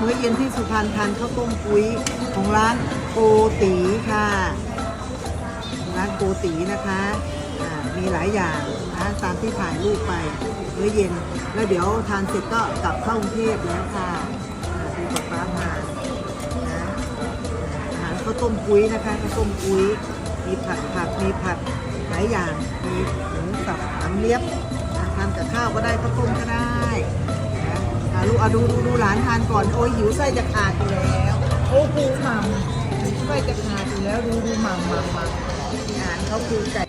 มื้อเย็นที่สุพรรณทานข้าวต้มกุ้ยของร้านโกตีค่ะ ร้านโกตีนะคะมีหลายอย่างนะตามที่ถ่ายรูปไปมื้อเย็น แล้วเดี๋ยวทานเสร็จก็กลับเข้ากรุงเทพแล้วค่ะดูกับป้ามานะอาหารข้าวต้มกุ้ยนะคะข้าวต้มกุ้ยมีผัดผักมีผัดหลายอย่างมีหมูสับน้ำเลียบทานกับข้าวก็ได้ข้าวต้มก็ได้ เอาดูดูดูหลานทานก่อน โอ้ยหิวไส้จะขาดอยู่แล้ว โอ้คูหม่งไส้จะขาดอยู่แล้วดูดูหม่ำหม่ำหม่งอาหารเขาคือไก่